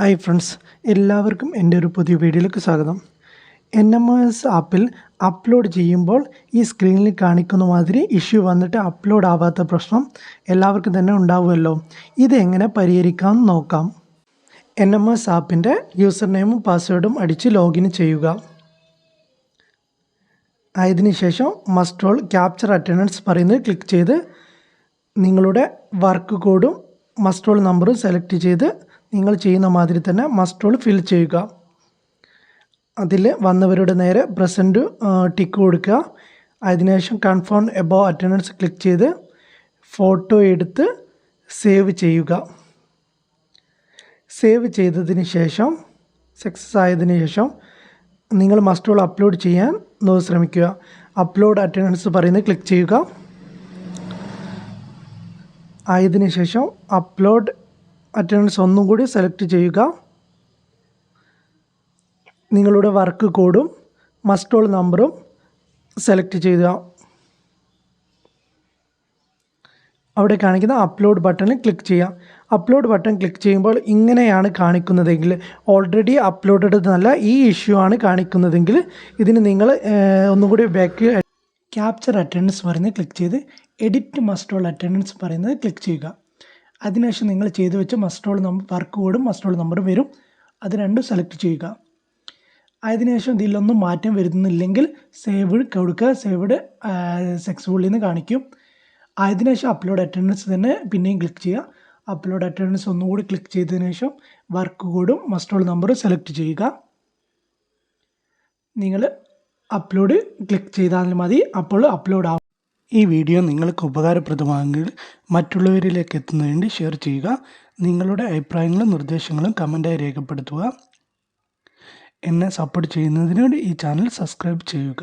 Hi friends എല്ലാവർക്കും എന്റെ ഒരു പുതിയ വീഡിയോയിലേക്ക് സ്വാഗതം. എൻ എം എസ് ആപ്പിൽ അപ്ലോഡ് ചെയ്യുമ്പോൾ ഈ സ്ക്രീനിൽ കാണിക്കുന്ന മാതിരി ഇഷ്യൂ വന്നിട്ട് അപ്ലോഡ് ആവാത്ത പ്രശ്നം എല്ലാവർക്കും തന്നെ ഉണ്ടാവുമല്ലോ. ഇതെങ്ങനെ പരിഹരിക്കാം നോക്കാം. എൻ എം എസ് ആപ്പിന്റെ യൂസർ നെയിമും പാസ്വേഡും അടിച്ച് ലോഗിൻ ചെയ്യുക. അതിനുശേഷം ശേഷം ഓൾ ക്യാപ്ചർ അറ്റൻഡൻസ് പറയുന്നത് ക്ലിക്ക് ചെയ്ത് നിങ്ങളുടെ വർക്ക് കോഡും മസ്റ്റ് ഓൾ നമ്പറും സെലക്ട് ചെയ്ത് നിങ്ങൾ ചെയ്യുന്ന മാതിരി തന്നെ മസ്റ്റോൾ ഫിൽ ചെയ്യുക. അതിൽ വന്നവരുടെ നേരെ പ്രസന്റ് ടിക്ക് കൊടുക്കുക. അതിനുശേഷം കൺഫേം എബോ അറ്റൻഡൻസ് ക്ലിക്ക് ചെയ്ത് ഫോട്ടോ എടുത്ത് സേവ് ചെയ്യുക. സേവ് ചെയ്തതിന് ശേഷം സക്സസ് ആയതിനു ശേഷം നിങ്ങൾ മസ്റ്റോൾ അപ്ലോഡ് ചെയ്യാൻ ശ്രമിക്കുക. അപ്ലോഡ് അറ്റൻഡൻസ് പറയുന്നത് ക്ലിക്ക് ചെയ്യുക. ആയതിനു ശേഷം അപ്ലോഡ് അറ്റൻഡൻസ് ഒന്നും കൂടി സെലക്ട് ചെയ്യുക. നിങ്ങളുടെ വർക്ക് കോഡും മസ്റ്റോൾ നമ്പറും സെലക്ട് ചെയ്യുക. അവിടെ കാണിക്കുന്ന അപ്ലോഡ് ബട്ടണിൽ ക്ലിക്ക് ചെയ്യാം അപ്ലോഡ് ബട്ടൺ ക്ലിക്ക് ചെയ്യുമ്പോൾ ഇങ്ങനെയാണ് കാണിക്കുന്നതെങ്കിൽ ഓൾറെഡി അപ്ലോഡഡ് എന്നല്ല ഈ ഇഷ്യൂ ആണ് കാണിക്കുന്നതെങ്കിൽ ഇതിന് നിങ്ങൾ ഒന്നുകൂടി ബാക്ക് ക്യാപ്ചർ അറ്റൻഡൻസ് പറയുന്നത് ക്ലിക്ക് ചെയ്ത് എഡിറ്റ് മസ്റ്റോൾ അറ്റൻഡൻസ് പറയുന്നത് ക്ലിക്ക് ചെയ്യുക. അതിനുശേഷം നിങ്ങൾ ചെയ്തു വെച്ച മസ്റ്റോൾ നമ്പർ വർക്ക് കോഡും മസ്റ്റോൾ നമ്പറും വരും. അത് രണ്ടും സെലക്ട് ചെയ്യുക. അതിനുശേഷം ഇതിലൊന്നും മാറ്റം വരുന്നില്ലെങ്കിൽ സേവ് കൊടുക്കുക. സേവ്ഡ് സക്സസ്ഫുള്ളി എന്ന് കാണിക്കും. അതിനുശേഷം അപ്ലോഡ് അറ്റൻഡൻസ് തന്നെ പിന്നെയും ക്ലിക്ക് ചെയ്യുക. അപ്ലോഡ് അറ്റൻഡൻസ് ഒന്നുകൂടി ക്ലിക്ക് ചെയ്തതിനു ശേഷം വർക്ക് കോഡും മസ്റ്റോൾ നമ്പറും സെലക്ട് ചെയ്യുക. നിങ്ങൾ അപ്ലോഡ് ക്ലിക്ക് ചെയ്താൽ മതി. അപ്പോൾ അപ്ലോഡ് ആവും. ഈ വീഡിയോ നിങ്ങൾക്ക് ഉപകാരപ്രദമാണെങ്കിൽ മറ്റുള്ളവരിലേക്ക് എത്തുന്നതിന് വേണ്ടി ഷെയർ ചെയ്യുക. നിങ്ങളുടെ അഭിപ്രായങ്ങളും നിർദ്ദേശങ്ങളും കമന്റായി രേഖപ്പെടുത്തുക. എന്നെ സപ്പോർട്ട് ചെയ്യുന്നതിന് വേണ്ടി ഈ ചാനൽ സബ്സ്ക്രൈബ് ചെയ്യുക.